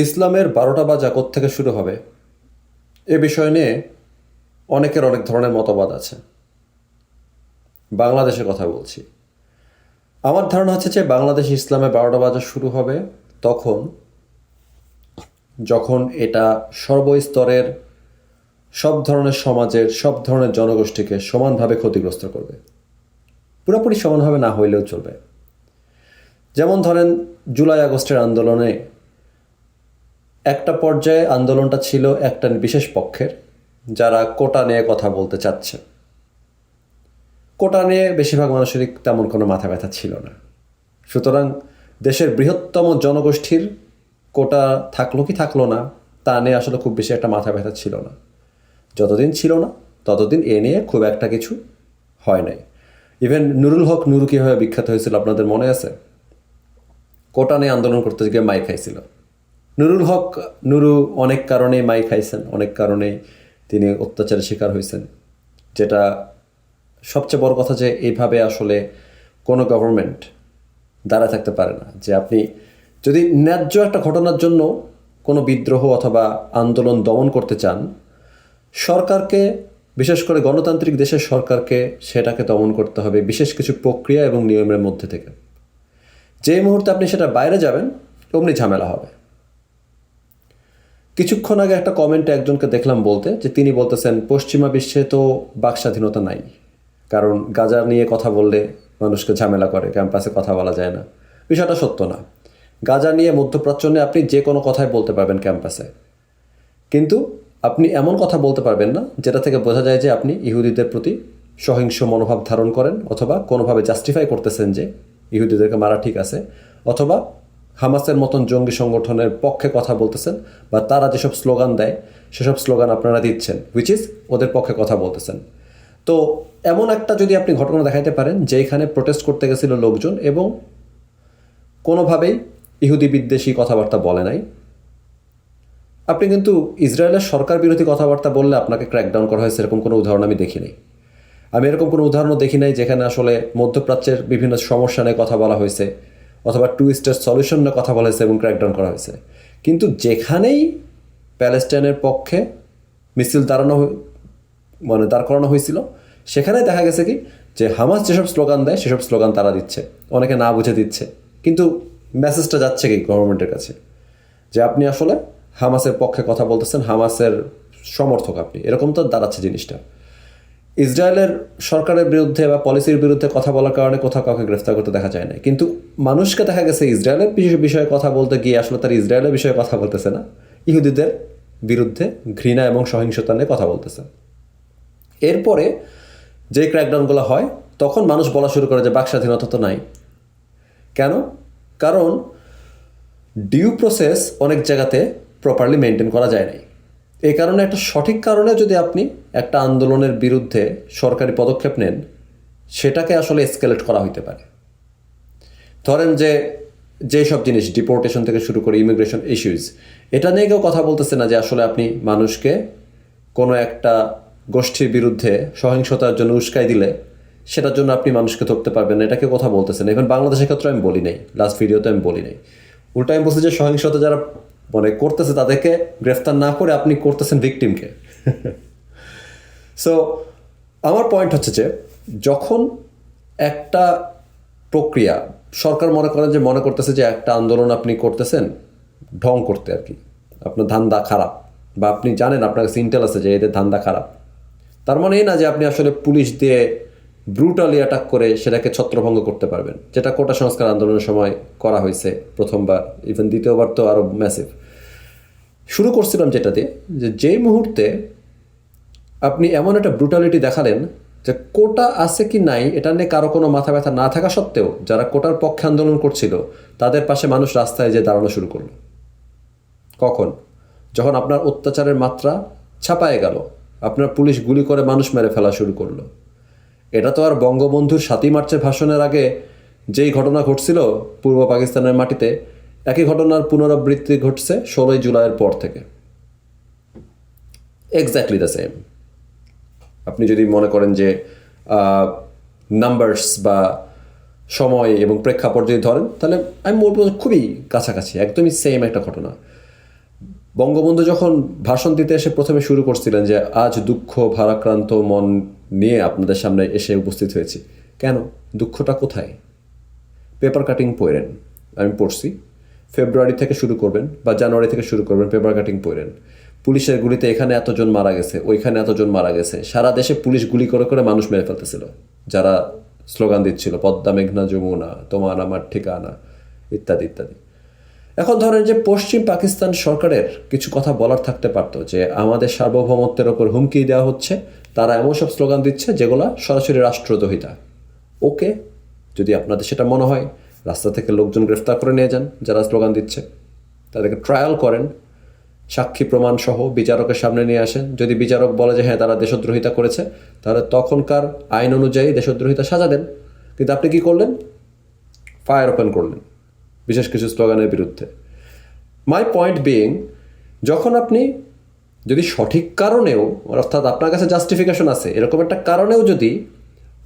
ইসলামের বারোটা বাজা থেকে শুরু হবে? এ বিষয় নিয়ে অনেকের অনেক ধরনের মতবাদ আছে। বাংলাদেশের কথা বলছি। আমার ধারণা হচ্ছে যে বাংলাদেশ ইসলামে বারোটা বাজা শুরু হবে তখন, যখন এটা সর্বস্তরের সব ধরনের সমাজের, সব ধরনের জনগোষ্ঠীকে সমানভাবে ক্ষতিগ্রস্ত করবে। পুরোপুরি সমানভাবে না হইলেও চলবে। যেমন ধরেন জুলাই আগস্টের আন্দোলনে একটা পর্যায়ে আন্দোলনটা ছিল একটা বিশেষ পক্ষের, যারা কোটা নিয়ে কথা বলতে চাচ্ছে। কোটা নিয়ে বেশিরভাগ মানুষেরই তেমন কোনো মাথা ব্যথা ছিল না। সুতরাং দেশের বৃহত্তম জনগোষ্ঠীর কোটা থাকল কি থাকল না, তা নিয়ে আসলে খুব বেশি একটা মাথা ব্যথা ছিল না। যতদিন ছিল না, ততদিন এ নিয়ে খুব একটা কিছু হয় নাই। ইভেন নুরুল হক নুরু কীভাবে বিখ্যাত হয়েছিল, আপনাদের মনে আছে? কোটা নিয়ে আন্দোলন করতে গিয়ে মাই খাইছিল। নুরুল হক, নুরু অনেক কারণেই মাই খাইছেন, অনেক কারণেই তিনি অত্যাচারের শিকার হয়েছেন যেটা সবচেয়ে বড় কথা যে এইভাবে আসলে কোনো গভর্নমেন্ট দাঁড়ায় থাকতে পারে না। যে আপনি যদি ন্যায্য একটা ঘটনার জন্য কোনো বিদ্রোহ অথবা আন্দোলন দমন করতে চান, সরকারকে, বিশেষ করে গণতান্ত্রিক দেশের সরকারকে সেটাকে দমন করতে হবে বিশেষ কিছু প্রক্রিয়া এবং নিয়মের মধ্যে থেকে। যে মুহূর্তে আপনি সেটা বাইরে যাবেন, অমনি ঝামেলা হবে। কিছুক্ষণ আগে একটা কমেন্টে একজনকে দেখলাম বলতে, যে তিনি বলতেছেন, পশ্চিমা বিশ্বে তো বাক স্বাধীনতা নাই। কারণ গাজা নিয়ে কথা বললে মানুষকে ঝামেলা করে, ক্যাম্পাসে কথা বলা যায় না। বিষয়টা সত্য না। গাজা নিয়ে মধ্যপ্রাচ্য আপনি যে কোনো কথাই বলতে পারবেন ক্যাম্পাসে। কিন্তু আপনি এমন কথা বলতে পারবেন না, যেটা থেকে বোঝা যায় যে আপনি ইহুদিদের প্রতি সহিংস মনোভাব ধারণ করেন, অথবা কোনোভাবে জাস্টিফাই করতেছেন যে ইহুদিদেরকে মারা ঠিক আছে, অথবা হামাসের মতন জঙ্গি সংগঠনের পক্ষে কথা বলতেছেন বা তারা যেসব স্লোগান দেয়, সেসব স্লোগান আপনারা দিচ্ছেন হুইচ ইজ ওদের পক্ষে কথা বলতেছেন। তো এমন একটা যদি আপনি ঘটনা দেখাইতে পারেন যে যেখানে প্রোটেস্ট করতে গেছিল লোকজন এবং কোনোভাবেই ইহুদি বিদ্বেষী কথাবার্তা বলে নাই। আপনি কিন্তু ইসরায়েলের সরকার বিরোধী কথাবার্তা বললে আপনাকে ক্র্যাকডাউন করা হয়েছে, এরকম কোনো উদাহরণ আমি দেখি নাই। আমি এরকম কোনো উদাহরণও দেখি নাই যেখানে আসলে মধ্যপ্রাচ্যের বিভিন্ন সমস্যা নিয়ে কথা বলা হয়েছে। অথবা টু স্টেট সলিউশন নিয়ে কথা বলা হয়েছে এবং ক্র্যাকডাউন করা হয়েছে। কিন্তু যেখানেই প্যালেস্টাইনের পক্ষে মিছিল দাঁড়ানো মানে দাঁড় করানো হয়েছিল সেখানে দেখা গেছে কি, যে হামাস যেসব স্লোগান দেয়, সেসব স্লোগান তারা দিচ্ছে। অনেকে না বুঝে দিচ্ছে। কিন্তু মেসেজটা যাচ্ছে কি গভর্নমেন্টের কাছে? যে আপনি আসলে হামাসের পক্ষে কথা বলতেছেন, হামাসের সমর্থক আপনি। এরকম তো দাঁড়াচ্ছে জিনিসটা। ইসরায়েলের সরকারের বিরুদ্ধে বা পলিসির বিরুদ্ধে কথা বলার কারণে কোথাও কাউকে গ্রেফতার করতে দেখা যায় না কিন্তু মানুষকে দেখা গেছে ইসরায়েলের বিষয়ে কথা বলতে গিয়ে আসলে তার ইসরায়েলের বিষয়ে কথা বলতেছে না। ইহুদিদের বিরুদ্ধে ঘৃণা এবং সহিংসতা নিয়ে কথা বলতেছে। এরপরে যে ক্র্যাকডাউনগুলো হয়, তখন মানুষ বলা শুরু করে যে বাক স্বাধীনতা তো নাই। কেন? কারণ ডিউ প্রসেস অনেক জায়গাতে প্রপারলি মেনটেন করা যায় নাই। এই কারণে একটা সঠিক কারণে যদি আপনি একটা আন্দোলনের বিরুদ্ধে সরকারি পদক্ষেপ নেন, সেটাকে আসলে এসকেলেট করা হইতে পারে। ধরেন যে যে সব জিনিস ডিপোর্টেশন থেকে শুরু করে ইমিগ্রেশন ইস্যুজ এটা নিয়ে কেউ কথা বলতেছে না যে আসলে আপনি মানুষকে কোনো একটা গোষ্ঠীর বিরুদ্ধে সহিংসতার জন্য উস্কাই দিলে সেটার জন্য আপনি মানুষকে ধরতে পারবেন না। এটাকে কথা বলতেছেন ইভেন বাংলাদেশের ক্ষেত্রে আমি বলি নাই। লাস্ট ভিডিওতে আমি বলি নাই। উল্টা আমি বলছি যে সহিংসতা যারা মানে করতেছে তাদেরকে গ্রেফতার না করে আপনি করতেছেন ভিকটিমকে সো আমার পয়েন্ট হচ্ছে যে, যখন একটা প্রক্রিয়া, সরকার মনে করেন যে, মনে করতেছে যে, একটা আন্দোলন আপনি করতেছেন, ঢং করতে আর কি। আপনার ধান্দা খারাপ, বা আপনি জানেন আপনার কাছে ইন্টেল আছে যে, এদের ধান্দা খারাপ। তার মানে এই না যে, আপনি আসলে পুলিশ দিয়ে ব্রুটালি অ্যাটাক করে সেটাকে ছত্রভঙ্গ করতে পারবেন, যেটা কোটা সংস্কার আন্দোলনের সময় করা হয়েছে প্রথমবার ইভেন দ্বিতীয়বার তো আরও ম্যাসিভ শুরু করছিলাম যেটা দিয়ে যে যেই মুহূর্তে আপনি এমন একটা ব্রুটালিটি দেখালেন যে কোটা আছে কি নাই, এটা নিয়ে কারও কোনো মাথা ব্যথা না থাকা সত্ত্বেও যারা কোটার পক্ষে আন্দোলন করছিল, তাদের পাশে মানুষ রাস্তায় যে দাঁড়ানো শুরু করল। কখন? যখন আপনার অত্যাচারের মাত্রা ছাপায় গেল, আপনার পুলিশ গুলি করে মানুষ মেরে ফেলা শুরু করল। এটা তো আর বঙ্গবন্ধুর সাতই মার্চের ভাষণের আগে যেই ঘটনা ঘটছিল পূর্ব পাকিস্তানের মাটিতে একই ঘটনার পুনরাবৃত্তি ঘটছে ষোলোই জুলাইয়ের পর থেকে। এক্স্যাক্টলি দ্য সেম আপনি যদি মনে করেন যে নাম্বারস বা সময় এবং প্রেক্ষাপট যদি ধরেন, তাহলে আমি বলব খুবই কাছাকাছি, একদমই সেম একটা ঘটনা। বঙ্গবন্ধু যখন ভাষণ দিতে এসে প্রথমে শুরু করছিলেন যে, আজ দুঃখ, ভারাক্রান্ত, মন নিয়ে আপনাদের সামনে এসে উপস্থিত হয়েছি। কেন? দুঃখটা কোথায়? পেপার কাটিং পড়েন। আমি পড়ছি। ফেব্রুয়ারি থেকে শুরু করবেন বা জানুয়ারি থেকে শুরু করবেন, পেপার কাটিং পড়েন। পুলিশের গুলিতে এখানে এতজন মারা গেছে, ওইখানে এতজন মারা গেছে। সারা দেশে পুলিশ গুলি করে করে মানুষ মেরে ফেলতেছিল। যারা স্লোগান দিচ্ছিল, পদ্মা, মেঘনা, যমুনা, তোমার আমার ঠিকানা, ইত্যাদি ইত্যাদি। এখন ধরেন যে পশ্চিম পাকিস্তান সরকারের কিছু কথা বলার থাকতে পারতো যে আমাদের সার্বভৌমত্বের ওপর হুমকি দেওয়া হচ্ছে, তারা এমন সব স্লোগান দিচ্ছে যেগুলো সরাসরি রাষ্ট্রদ্রোহিতা। ওকে, যদি আপনাদের সেটা মনে হয় রাস্তা থেকে লোকজন গ্রেফতার করে নিয়ে যান, যারা স্লোগান দিচ্ছে। তাদেরকে ট্রায়াল করেন। সাক্ষী প্রমাণ সহ বিচারকের সামনে নিয়ে আসেন। যদি বিচারক বলে যে হ্যাঁ তারা দেশদ্রোহিতা করেছে, তাহলে তখনকার আইন অনুযায়ী দেশদ্রোহিতা সাজা দেন। কিন্তু আপনি কি করলেন? ফায়ার ওপেন করলেন, বিশেষ কিছু স্লোগানের বিরুদ্ধে। মাই পয়েন্ট বিইং যখন আপনি যদি সঠিক কারণেও, অর্থাৎ আপনার কাছে জাস্টিফিকেশন আছে, এরকম একটা কারণেও যদি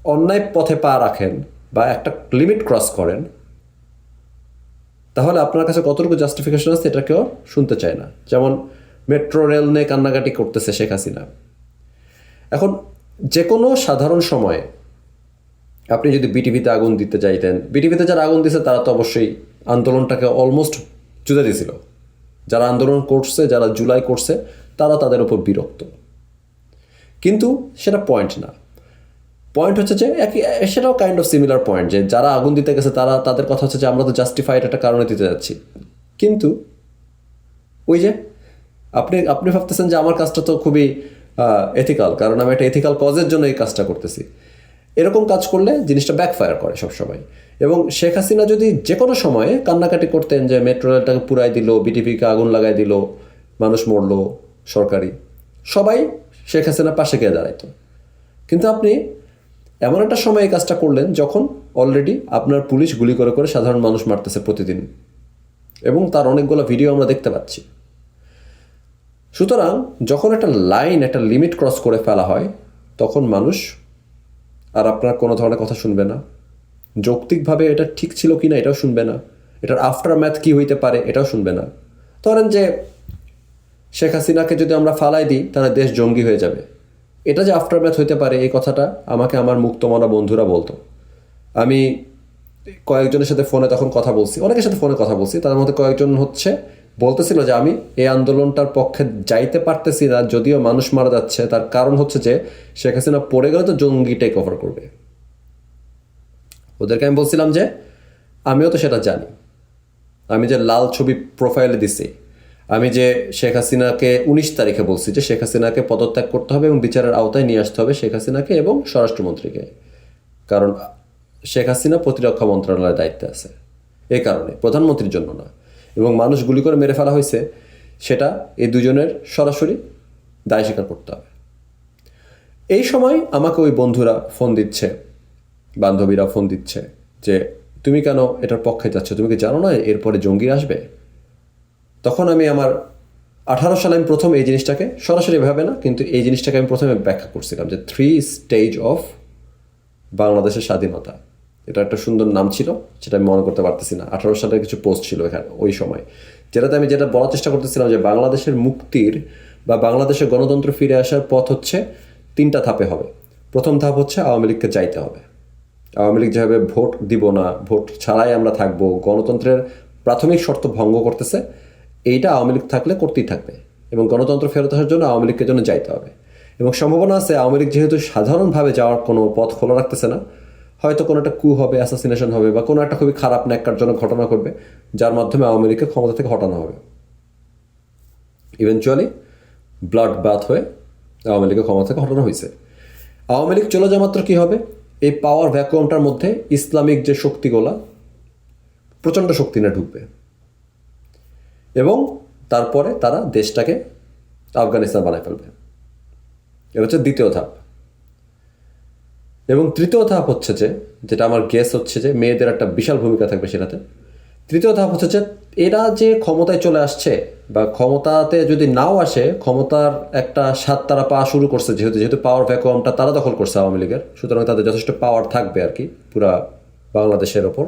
অন্যায় পথে পা রাখেন বা একটা লিমিট ক্রস করেন তাহলে আপনার কাছে কতটুকু জাস্টিফিকেশন আছে এটা কেউ শুনতে চায় না? যেমন মেট্রো রেল নিয়ে কান্নাকাটি করতেছে শেখ হাসিনা। এখন যে কোনো সাধারণ সময়ে আপনি যদি বিটিভিতে আগুন দিতে চাইতেন বিটিভিতে যারা আগুন দিছে তারা তো অবশ্যই আন্দোলনটাকে অলমোস্ট জুড়ে দিয়েছিল যারা আন্দোলন করছে, যারা জুলাই করছে, তারা তাদের উপর বিরক্ত। কিন্তু সেটা পয়েন্ট না। পয়েন্ট হচ্ছে যে একই, সেটাও কাইন্ড অফ সিমিলার পয়েন্ট যে যারা আগুন দিতে গেছে, তারা, তাদের কথা হচ্ছে যে আমরা তো জাস্টিফাইড একটা কারণে দিতে যাচ্ছি। কিন্তু ওই যে আপনি আপনি ভাবতেছেন যে আমার কাজটা তো খুবই এথিক্যাল কারণ আমি একটা এথিক্যাল কজের জন্য এই কাজটা করতেছি। এরকম কাজ করলে জিনিসটা ব্যাকফায়ার করে সবসময়। এবং শেখ হাসিনা যদি যে কোনো সময়ে কান্নাকাটি করতেন যে মেট্রো রেলটাকে পুরাই দিল বিটিপিকে আগুন লাগাই দিল, মানুষ মরল, সরকারি, সবাই শেখ হাসিনার পাশে গিয়ে দাঁড়াইতো। কিন্তু আপনি এমন একটা সময় এই কাজটা করলেন যখন অলরেডি আপনার পুলিশ গুলি করে করে সাধারণ মানুষ মারতেছে প্রতিদিন। এবং তার অনেকগুলো ভিডিও আমরা দেখতে পাচ্ছি। সুতরাং যখন একটা লাইন একটা লিমিট ক্রস করে ফেলা হয়, তখন মানুষ আর আপনার কোনো ধরনের কথা শুনবে না। যৌক্তিকভাবে এটা ঠিক ছিল কি না এটাও শুনবে না। এটার আফটার ম্যাথ কী হইতে পারে এটাও শুনবে না। ধরেন যে শেখ হাসিনাকে যদি আমরা ফালাই দিই, তাহলে দেশ জঙ্গি হয়ে যাবে। এটা যে আফটার ম্যাথ হইতে পারে, এই কথাটা আমাকে আমার মুক্তমনা বন্ধুরা বলতো। আমি কয়েকজনের সাথে ফোনে তখন কথা বলছি, অনেকের সাথে ফোনে কথা বলছি, তার মধ্যে কয়েকজন হচ্ছে বলতেছিল যে আমি এই আন্দোলনটার পক্ষে যাইতে পারতেছি না, যদিও মানুষ মারা যাচ্ছে, তার কারণ হচ্ছে যে শেখ হাসিনা পড়ে গেলে তো জঙ্গি টেক ওভার করবে। ওদেরকে আমি বলছিলাম যে, আমিও তো সেটা জানি। আমি যে লাল ছবি প্রোফাইলে দিছি আমি যে শেখ হাসিনাকে উনিশ তারিখে বলছি যে শেখ হাসিনাকে পদত্যাগ করতে হবে এবং বিচারের আওতায় নিয়ে আসতে হবে শেখ হাসিনাকে এবং স্বরাষ্ট্রমন্ত্রীকে। কারণ শেখ হাসিনা প্রতিরক্ষা মন্ত্রণালয়ের দায়িত্বে আছে। এ কারণে, প্রধানমন্ত্রীর জন্য না। এবং মানুষ গুলি করে মেরে ফেলা হয়েছে, সেটা এই দুজনের সরাসরি দায় স্বীকার করতে হবে। এই সময় আমাকে ওই বন্ধুরা ফোন দিচ্ছে, বান্ধবীরা ফোন দিচ্ছে যে, তুমি কেন এটার পক্ষে যাচ্ছ? তুমি কি জানো না এরপরে জঙ্গি আসবে? তখন আমি আমার আঠারো সালে আমি প্রথম এই জিনিসটাকে, সরাসরি ভাবে না, কিন্তু এই জিনিসটাকে আমি প্রথমে ব্যাখ্যা করছিলাম যে থ্রি স্টেজ অফ বাংলাদেশের স্বাধীনতা। এটা একটা সুন্দর নাম ছিল, সেটা আমি মনে করতে পারতেছি না। আঠারো সালের কিছু পোস্ট ছিল এখানে, ওই সময়। যেটাতে আমি যেটা বলার চেষ্টা করতেছিলাম যে বাংলাদেশের মুক্তির বা বাংলাদেশের গণতন্ত্র ফিরে আসার পথ হচ্ছে তিনটা ধাপে হবে। প্রথম ধাপ হচ্ছে আওয়ামী লীগকে যাইতে হবে। আওয়ামী লীগ যেভাবে ভোট দিব না, ভোট ছাড়াই আমরা থাকব, গণতন্ত্রের প্রাথমিক শর্ত ভঙ্গ করতেছে এইটা আওয়ামী লীগ থাকলে করতেই থাকবে এবং গণতন্ত্র ফেরত আসার জন্য আওয়ামী লীগের জন্য যাইতে হবে। এবং সম্ভাবনা আছে আওয়ামী লীগ যেহেতু সাধারণভাবে যাওয়ার কোনো পথ খোলা রাখতেছে না, হয়তো কোনো একটা কু হবে অ্যাসাসিনেশন হবে বা কোনো একটা খুবই খারাপ, ন্যাক্কারজনক ঘটনা ঘটবে, যার মাধ্যমে আওয়ামী লীগকে ক্ষমতা থেকে হটানো হবে। ইভেনচুয়ালি ব্লাড বাথ হয়ে আওয়ামী লীগের ক্ষমতা থেকে হটানো হয়েছে। আওয়ামী লীগ চলে যাওয়া মাত্র কী হবে? এই পাওয়ার ভ্যাকুয়ামটার মধ্যে ইসলামিক যে শক্তিগুলা, প্রচণ্ড শক্তি নিয়ে ঢুকবে। এবং তারপরে তারা দেশটাকে আফগানিস্তান বানায় ফেলবে। এটা হচ্ছে দ্বিতীয় ধাপ। এবং তৃতীয় ধাপ হচ্ছে যে, যেটা আমার গেস হচ্ছে যে মেয়েদের একটা বিশাল ভূমিকা থাকবে সেটাতে, তৃতীয় ধাপ হচ্ছে যে এরা যে ক্ষমতায় চলে আসছে বা ক্ষমতাতে যদি নাও আসে, ক্ষমতার একটা স্বাদ তারা পাওয়া শুরু করছে, যেহেতু যেহেতু পাওয়ার ভ্যাকুয়ামটা তারা দখল করছে আওয়ামী লীগের, সুতরাং তাদের যথেষ্ট পাওয়ার থাকবে আর কি, পুরা বাংলাদেশের ওপর।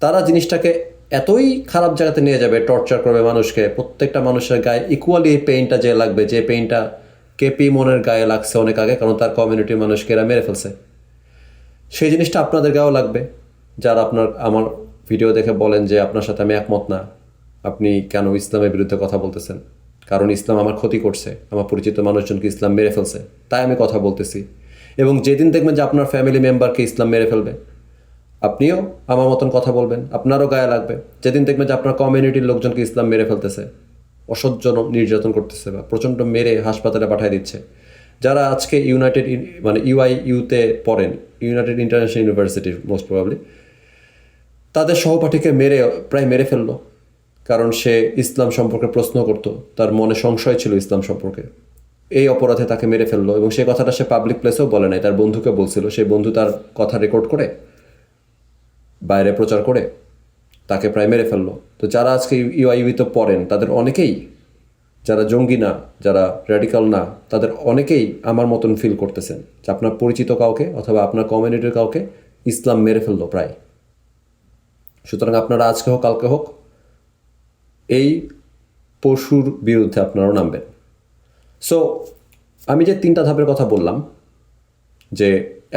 তারা জিনিসটাকে এতই খারাপ জায়গাতে নিয়ে যাবে টর্চার করবে মানুষকে। প্রত্যেকটা মানুষের গায়ে ইকুয়ালি এই পেইনটা যে লাগবে, যে পেইনটা কেপি মনের গায়ে লাগছে অনেক আগে, কারণ তার কমিউনিটির মানুষকে এরা মেরে ফেলছে। সেই জিনিসটা আপনাদের গায়েও লাগবে। যারা আপনার, আমার ভিডিও দেখে বলেন যে আপনার সাথে আমি একমত না, আপনি কেন ইসলামের বিরুদ্ধে কথা বলতেছেন? কারণ ইসলাম আমার ক্ষতি করছে, আমার পরিচিত মানুষজনকে ইসলাম মেরে ফেলছে। তাই আমি কথা বলতেছি। এবং যেদিন দেখবেন যে আপনার ফ্যামিলি মেম্বারকে ইসলাম মেরে ফেলবে আপনিও আমার মতন কথা বলবেন, আপনারও গায়ে লাগবে। যেদিন দেখবেন যে আপনার কমিউনিটির লোকজনকে ইসলাম মেরে ফেলতেছে, অসহ্য নির্যাতন করতেছে বা প্রচণ্ড মেরে হাসপাতালে পাঠিয়ে দিচ্ছে। যারা আজকে ইউনাইটেড মানে ইউআই ইউতে পড়েন United International University most probably তাদের সহপাঠীকে মেরে, প্রায় মেরে ফেলল। কারণ সে ইসলাম সম্পর্কে প্রশ্ন করতো, তার মনে সংশয় ছিল ইসলাম সম্পর্কে। এই অপরাধে তাকে মেরে ফেলল এবং সেই কথাটা সে পাবলিক প্লেসেও বলে নাই, তার বন্ধুকে বলছিল সেই বন্ধু তার কথা রেকর্ড করে বাইরে প্রচার করে, তাকে প্রায় মেরে ফেলল। তো যারা আজকে ইউআইউতে পড়েন, তাদের অনেকেই যারা জঙ্গি না, যারা র্যাডিক্যাল না, তাদের অনেকেই আমার মতন ফিল করতেছেন যে আপনার পরিচিত কাউকে অথবা আপনার কমিউনিটির কাউকে ইসলাম মেরে ফেলল প্রায়। সুতরাং আপনারা আজকে হোক, কালকে হোক, এই পশুর বিরুদ্ধে আপনারাও নামবেন। সো আমি যে তিনটা ধাপের কথা বললাম, যে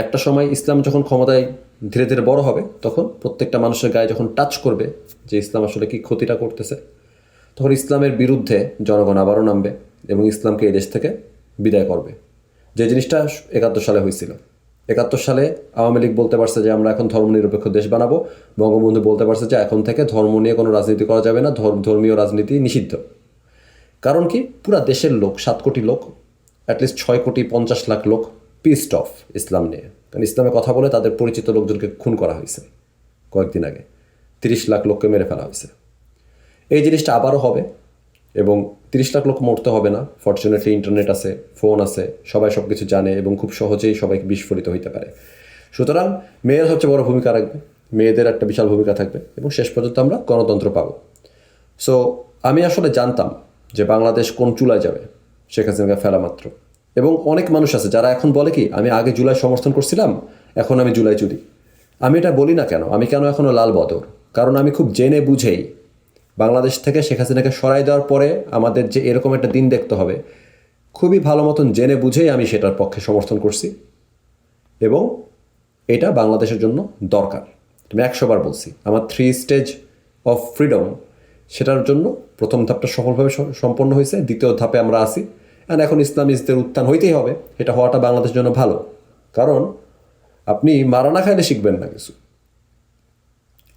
একটা সময় ইসলাম যখন ক্ষমতায় ধীরে ধীরে বড় হবে, তখন প্রত্যেকটা মানুষের গায়ে যখন টাচ করবে যে ইসলাম আসলে কি ক্ষতিটা করতেছে, তখন ইসলামের বিরুদ্ধে জনগণ আবারও নামবে এবং ইসলামকে এই দেশ থেকে বিদায় করবে। যে জিনিসটা একাত্তর সালে হয়েছিল, একাত্তর সালে আওয়ামী লীগ বলতে পারছে যে আমরা এখন ধর্মনিরপেক্ষ দেশ বানাবো, বঙ্গবন্ধু বলতে পারছে যে এখন থেকে ধর্ম নিয়ে কোনো রাজনীতি করা যাবে না ধর্মীয় রাজনীতি নিষিদ্ধ। কারণ কি? পুরা দেশের লোক, সাত কোটি লোক অ্যাটলিস্ট ছয় কোটি পঞ্চাশ লাখ লোক পিস্ট অফ ইসলাম নিয়ে। কারণ ইসলামের কথা বলে তাদের পরিচিত লোকজনকে খুন করা হয়েছে কয়েকদিন আগে। তিরিশ লাখ লোককে মেরে ফেলা হয়েছে। এই জিনিসটা আবারও হবে এবং তিরিশ লাখ লোক মরতে হবে না। ফর্চুনেটলি ইন্টারনেট আছে ফোন আছে, সবাই সব কিছু জানে এবং খুব সহজেই সবাইকে বিস্ফোরিত হইতে পারে। সুতরাং মেয়ের হচ্ছে বড় ভূমিকা রাখবে, মেয়েদের একটা বিশাল ভূমিকা থাকবে এবং শেষ পর্যন্ত আমরা গণতন্ত্র পাবো। সো আমি আসলে জানতাম যে বাংলাদেশ কোন চুলায় যাবে, শেখ হাসিনাকে ফেলা মাত্র। এবং অনেক মানুষ আছে যারা এখন বলে কি, আমি আগে জুলাই সমর্থন করছিলাম, এখন আমি জুলাই চুরি। আমি এটা বলি না কেন? আমি কেন এখনও লাল বদর? কারণ আমি খুব জেনে বুঝেই বাংলাদেশ থেকে শেখ হাসিনাকে সরাই দেওয়ার পরে আমাদের যে এরকম একটা দিন দেখতে হবে, খুবই ভালো মতন জেনে বুঝেই আমি সেটার পক্ষে সমর্থন করছি এবং এটা বাংলাদেশের জন্য দরকার। আমি একশোবার বলছি, আমার থ্রি স্টেজ অফ ফ্রিডম সেটার জন্য প্রথম ধাপটা সফলভাবে সম্পন্ন হয়েছে, দ্বিতীয় ধাপে আমরা আসি অ্যান্ড এখন ইসলামিস্টদের উত্থান হইতেই হবে, এটা হওয়াটা বাংলাদেশের জন্য ভালো। কারণ আপনি মারা না খাইলে শিখবেন না কিছু।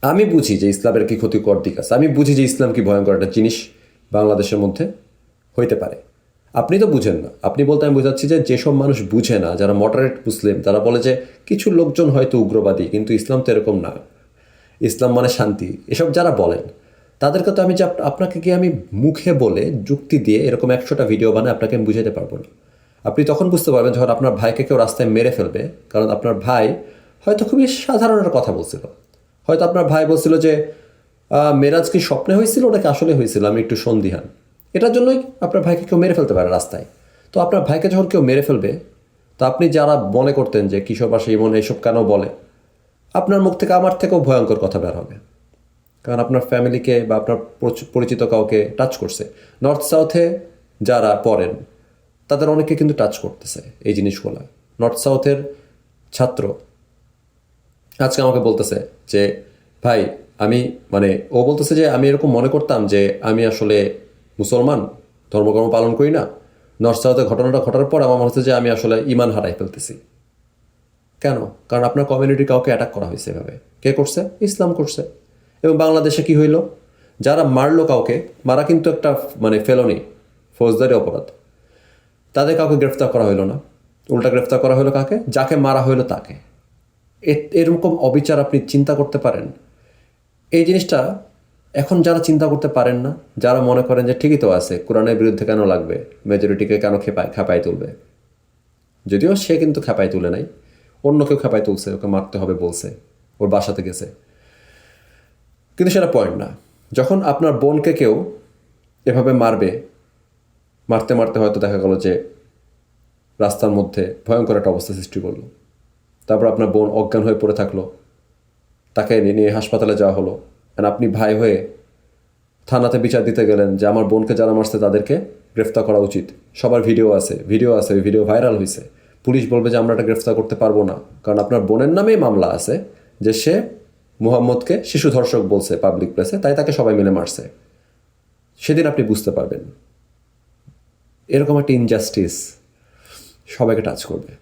আমি বুঝি যে ইসলামের কি ক্ষতিকর দিক আছে, আমি বুঝি যে ইসলাম কি ভয়ঙ্কর একটা জিনিস বাংলাদেশের মধ্যে হইতে পারে। আপনি তো বুঝেন না। আপনি বলতে আমি বোঝাচ্ছি যে যেসব মানুষ বুঝে না, যারা মডারেট মুসলিম, তারা বলে যে কিছু লোকজন হয়তো উগ্রবাদী, কিন্তু ইসলাম তো এরকম না। ইসলাম মানে শান্তি। এসব যারা বলেন তাদেরকে তো আমি যে আপনাকে কি আমি মুখে বলে যুক্তি দিয়ে এরকম একশোটা ভিডিও বানায় আপনাকে আমি বুঝাতে পারব না। আপনি তখন বুঝতে পারবেন যখন আপনার ভাইকে কেউ রাস্তায় মেরে ফেলবে, কারণ আপনার ভাই হয়তো খুবই সাধারণ একটা কথা বলছিল। হয়তো আপনার ভাই বলছিল যে মেরাজ কি স্বপ্নে হয়েছিল ওটাকে আসলে হয়েছিল? আমি একটু সন্দিহান। এটার জন্যই আপনার ভাইকে কেউ মেরে ফেলতে পারে রাস্তায়। তো আপনার ভাইকে যখন কেউ মেরে ফেলবে, তো আপনি যারা মনে করতেন যে কিশোর পাশে ইমন এইসব কেন বলে, আপনার মুখ থেকে আমার থেকেও ভয়ঙ্কর কথা বের হবে। কারণ আপনার ফ্যামিলিকে বা আপনার পরিচিত কাউকে টাচ করছে। নর্থ সাউথে যারা পড়েন, তাদের অনেকে কিন্তু টাচ করতেছে এই জিনিসগুলো। নর্থ সাউথের ছাত্র আজকে আমাকে বলতেছে যে, ভাই, আমি মানে ও বলতেছে যে, আমি এরকম মনে করতাম যে, আমি আসলে মুসলমান, ধর্মকর্ম পালন করি না। নর্থ সাউথে ঘটনাটা ঘটার পর আমার মনে হচ্ছে যে, আমি আসলে ইমান হারাই ফেলতেছি। কেন? কারণ আপনার কমিউনিটি কাউকে অ্যাটাক করা হয়েছে এভাবে। কে করছে? ইসলাম করছে। এবং বাংলাদেশে কি হইল? যারা মারলো কাউকে, মারা কিন্তু একটা মানে ফেলনি, ফৌজদারি অপরাধ। তাদের কাউকে গ্রেফতার করা হইল না। উল্টা গ্রেফতার করা হলো কাকে? যাকে মারা হইল তাকে। এরকম অবিচার আপনি চিন্তা করতে পারেন। এই জিনিসটা এখন যারা চিন্তা করতে পারেন না, যারা মনে করেন যে ঠিকই তো আছে, কোরআনের বিরুদ্ধে কেন লাগবে? মেজরিটিকে কেন খেপায় খেপায় তুলবে? যদিও সে কিন্তু খেপায় তুলে নাই, অন্য কেউ খেপায় তুলছে, ওকে মারতে হবে বলছে, ওর বাসাতে গেছে। কিন্তু সেটা পয়েন্ট না। যখন আপনার বোনকে কেউ এভাবে মারবে, মারতে মারতে হয়তো দেখা গেল যে রাস্তার মধ্যে ভয়ঙ্কর একটা অবস্থা সৃষ্টি করল। তারপর আপনার বোন অজ্ঞান হয়ে পড়ে থাকল। তাকে নিয়ে হাসপাতালে যাওয়া হলো। আর আপনি ভাই হয়ে থানাতে বিচার দিতে গেলেন যে আমার বোনকে যারা মারছে তাদেরকে গ্রেফতার করা উচিত। সবার ভিডিও আছে ভিডিও আছে, ওই ভিডিও ভাইরাল হয়েছে পুলিশ বলবে যে আমরা এটা গ্রেফতার করতে পারব না। কারণ আপনার বোনের নামেই মামলা আছে যে সে মুহাম্মদকে শিশু ধর্ষক বলছে পাবলিক প্লেসে তাই তাকে সবাই মিলে মারছে। সেদিন আপনি বুঝতে পারবেন। এরকম একটা ইনজাস্টিস সবাইকে টাচ করবে।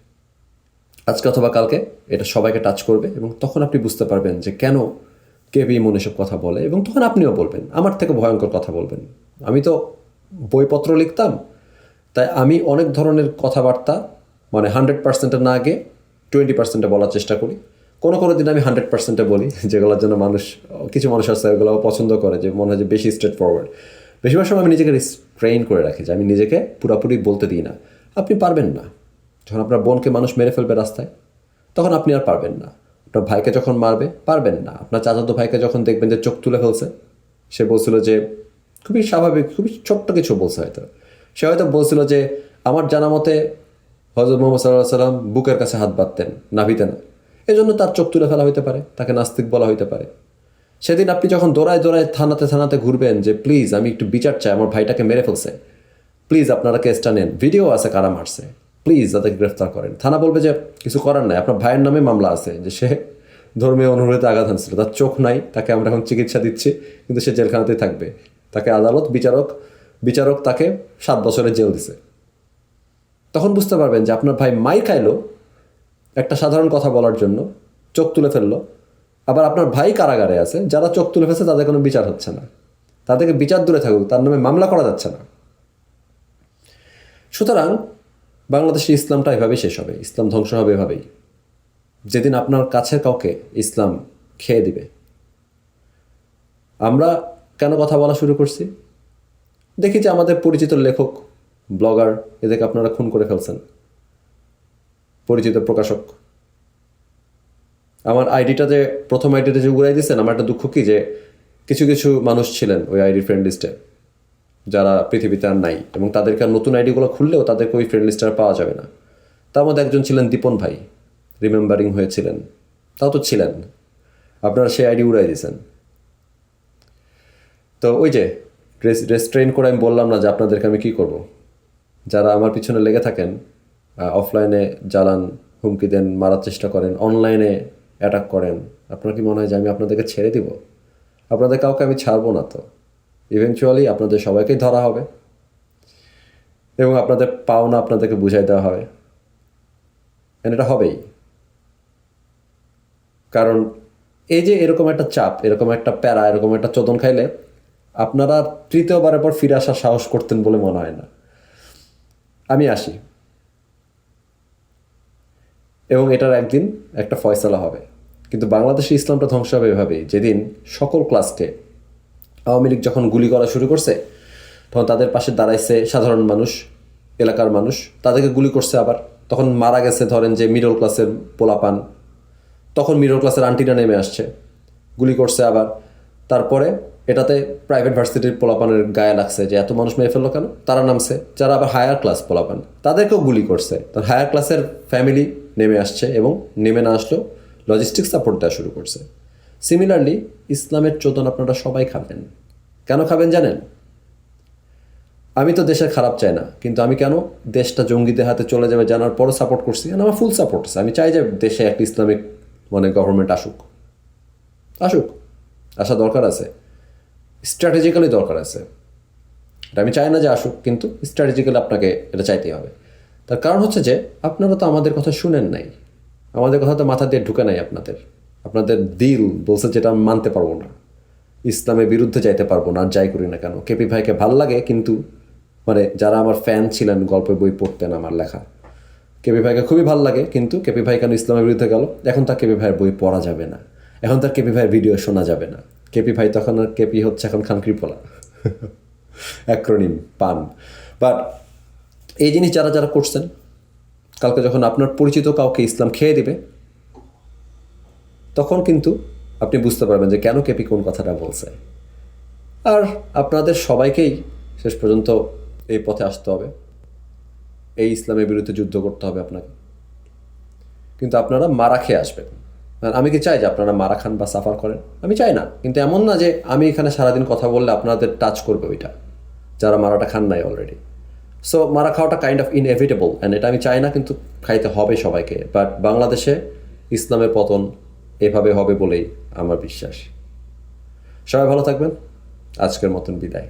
আজকে অথবা কালকে এটা সবাইকে টাচ করবে এবং তখন আপনি বুঝতে পারবেন যে কেন কে বি মনে সব কথা বলে এবং তখন আপনিও বলবেন, আমার থেকে ভয়ঙ্কর কথা বলবেন। আমি তো বইপত্র লিখতাম, তাই আমি অনেক ধরনের কথাবার্তা মানে হান্ড্রেড পার্সেন্টে না আগে টোয়েন্টি পার্সেন্টে বলার চেষ্টা করি। কোনো কোনো দিন আমি হান্ড্রেড পার্সেন্টে বলি যেগুলোর জন্য মানুষ, কিছু মানুষ আছে ওগুলো পছন্দ করে, যে মনে হয় যে বেশি স্ট্রেট ফরওয়ার্ড বেশিরভাগ সময় আমি নিজেকে ট্রেন করে রাখি যে আমি নিজেকে পুরোপুরি বলতে দিই না। আপনি পারবেন না। যখন আপনার বোনকে মানুষ মেরে ফেলবে রাস্তায়, তখন আপনি আর পারবেন না। আপনার ভাইকে যখন মারবে, পারবেন না। আপনার চাচাতো ভাইকে যখন দেখবেন যে চোখ তুলে ফেলছে, সে বলছিল যে, খুবই স্বাভাবিক, খুবই ছোট্ট কিছু বলছে হয়তো। সে হয়তো বলছিল যে, আমার জানা মতে হজরত মোহাম্মদ সাল্লাহ সাল্লাম বুকের কাছে হাত বাঁধতেন, নাভিতে না। এই জন্য তার চোখ তুলে ফেলা হইতে পারে, তাকে নাস্তিক বলা হইতে পারে। সেদিন আপনি যখন দৌড়ায় দৌড়ায় থানাতে থানাতে ঘুরবেন যে, প্লিজ, আমি একটু বিচার চাই, আমার ভাইটাকে মেরে ফেলছে। প্লিজ, আপনারা কেসটা নেন। ভিডিও আছে কারা মারছে। প্লিজ, তাদেরকে গ্রেফতার করেন। থানা বলবে যে, কিছু করার নাই। আপনার ভাইয়ের নামে মামলা আছে যে, সে ধর্মীয় অনুরোধে আঘাত আনছিল তার চোখ নাই, তাকে আমরা এখন চিকিৎসা দিচ্ছি, কিন্তু সে জেলখানাতেই থাকবে। তাকে আদালত, বিচারক বিচারক তাকে সাত বছরের জেল দিছে। তখন বুঝতে পারবেন যে, আপনার ভাই মাই খাইলো একটা সাধারণ কথা বলার জন্য চোখ তুলে ফেলল। আবার আপনার ভাই কারাগারে আছে, যারা চোখ তুলে ফেলছে তাদের কোনো বিচার হচ্ছে না। তাদেরকে বিচার দূরে থাকুক, তার নামে মামলা করা যাচ্ছে না। সুতরাং বাংলাদেশে ইসলামটা এভাবেই শেষ হবে, ইসলাম ধ্বংস হবে এভাবেই। যেদিন আপনার কাছের কাউকে ইসলাম খেয়ে দিবে। আমরা কেন কথা বলা শুরু করছি? দেখি যে আমাদের পরিচিত লেখক, ব্লগার, এদেরকে আপনারা খুন করে ফেলছেন। পরিচিত প্রকাশক। আমার আইডিটা যে, প্রথম আইডিটা যে উড়াই দিয়েছেন, আমার একটা দুঃখ কি যে, কিছু কিছু মানুষ ছিলেন ওই আইডি ফ্রেন্ড লিস্টে যারা পৃথিবীতে আর নাই, এবং তাদেরকে আর নতুন আইডিগুলো খুললেও তাদেরকে ওই ফ্রেন্ড লিস্টে আর পাওয়া যাবে না। তার মধ্যে একজন ছিলেন দীপন ভাই রিমেম্বারিং হয়েছিলেন। তাও তো ছিলেন। আপনারা সেই আইডি উড়াই দিয়েছেন। তো ওই যে রেস্ট্রেন করে আমি বললাম না যে আপনাদেরকে আমি কী করব। যারা আমার পিছনে লেগে থাকেন অফলাইনে জ্বালান, হুমকি দেন, মারার চেষ্টা করেন অনলাইনে অ্যাটাক করেন, আপনার কি মনে হয় যে আমি আপনাদেরকে ছেড়ে দিব? আপনাদের কাউকে আমি ছাড়বো না তো। ইভেনচুয়ালি আপনাদের সবাইকেই ধরা হবে। এবং আপনাদের পাওনা আপনাদেরকে বুঝাই দেওয়া হবে। And এটা হবেই। কারণ এই যে এরকম একটা চাপ, এরকম একটা প্যারা, এরকম একটা চোদন খাইলে আপনারা তৃতীয়বারের পর ফিরে আসার সাহস করতেন বলে মনে হয় না। আমি আসি। এবং এটার একদিন একটা ফয়সালা হবে। কিন্তু বাংলাদেশে ইসলামটা ধ্বংস হবে এভাবেই। যেদিন সকল ক্লাসকে আওয়ামী লীগ যখন গুলি করা শুরু করছে, তখন তাদের পাশে দাঁড়াইছে সাধারণ মানুষ, এলাকার মানুষ। তাদেরকে গুলি করছে আবার। তখন মারা গেছে ধরেন যে মিডল ক্লাসের পোলাপান। তখন মিডল ক্লাসের আন্টিরা নেমে আসছে। গুলি করছে আবার। তারপরে এটাতে প্রাইভেট ভার্সিটির পোলাপানের গায়ে লাগছে যে এত মানুষ মেয়ে ফেলল কেন? তারা নামছে, যারা আবার হায়ার ক্লাস পোলাপান। তাদেরকেও গুলি করছে। তখন হায়ার ক্লাসের ফ্যামিলি নেমে আসছে এবং নেমে না আসলেও লজিস্টিক সাপোর্ট দেওয়া শুরু করছে। সিমিলারলি ইসলামের চোদন আপনারা সবাই খাবেন। কেন খাবেন জানেন? আমি তো দেশের খারাপ চাই না, কিন্তু আমি কেন দেশটা জঙ্গিদের হাতে চলে যাবে জানার পরও সাপোর্ট করছি? আর আমার ফুল সাপোর্ট আছে? আমি চাই যে দেশে একটা ইসলামিক মানে গভর্নমেন্ট আসুক। আসুক। আসা দরকার আছে। স্ট্র্যাটেজিক্যালি দরকার আছে। এটা আমি চাই না যে আসুক, কিন্তু স্ট্র্যাটেজিক্যালি আপনাকে এটা চাইতেই হবে। তার কারণ হচ্ছে যে, আপনারা তো আমাদের কথা শুনেন নাই। আমাদের কথা তো মাথা দিয়ে ঢুকে নাই আপনাদের। আপনাদের দিল বলছে যেটা আমি মানতে পারব না। ইসলামের বিরুদ্ধে যাইতে পারব না যাই করি না কেন। কেপি ভাইকে ভালো লাগে, কিন্তু মানে যারা আমার ফ্যান ছিলেন, গল্পের বই পড়তেন আমার লেখা। কেপি ভাইকে খুবই ভালো লাগে, কিন্তু কেপি ভাই কেন ইসলামের বিরুদ্ধে গেল? এখন তার কেপি ভাইয়ের বই পড়া যাবে না। এখন তার কেপি ভাইয়ের ভিডিও শোনা যাবে না। কেপি ভাই তখন, কেপি হচ্ছে এখন খানক্রি পোলা অ্যাক্রোনিম, পান। বাট এই জিনিস যারা যারা করছেন, কালকে যখন আপনার পরিচিত কাউকে ইসলাম খেয়ে দেবে, তখন কিন্তু আপনি বুঝতে পারবেন যে কেন কেপি কোন কথাটা বলছে। আর আপনাদের সবাইকেই শেষ পর্যন্ত এই পথে আসতে হবে। এই ইসলামের বিরুদ্ধে যুদ্ধ করতে হবে আপনাকে। কিন্তু আপনারা মারা খেয়ে আসবেন। আমি কি চাই যে আপনারা মারা খান বা সাফার করেন? আমি চাই না। কিন্তু এমন না যে আমি এখানে সারাদিন কথা বললে আপনাদের টাচ করবে ওইটা, যারা মারাটা খান নাই অলরেডি সো মারা খাওয়াটা কাইন্ড অফ ইনএভিটেবল অ্যান্ড এটা আমি চাই না, কিন্তু খাইতে হবে সবাইকে। বাট বাংলাদেশে ইসলামের পতন এভাবে হবে বলেই আমার বিশ্বাস। সবাই ভালো থাকবেন। আজকের মতন বিদায়।